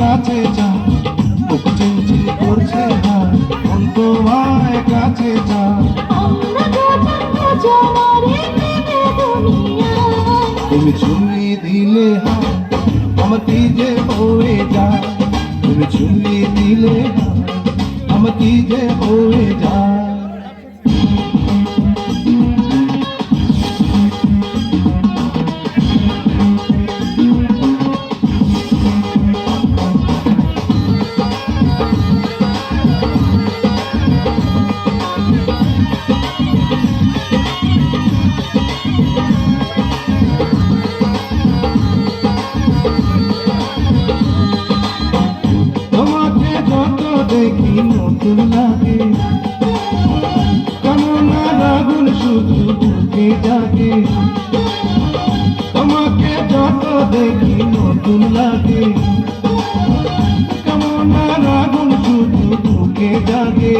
কাছে যা। বুক চিনচিন করছে না মন তোমায় কাছে যা। তুমি ছুঁয়ে দিলে হা আমতি যে হয়ে যা তুমি ছুঁয়ে দিলে আমতি যে হয়ে যা নতুন লাগে। কেমন আগুন শুধু ঢুকে জাগে।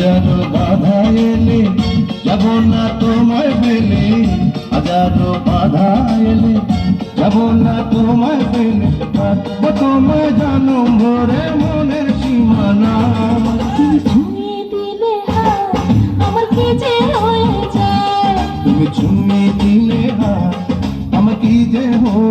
হাজারো বাধা এলে যাব না তোমায় ফেলে হাজারো বাধা এলে যাব না তোমায় ফেলে তোমায় জানো ভরে মনের সীমানা। তুমি চুমি দিলে হা আমার কি যে হয়ে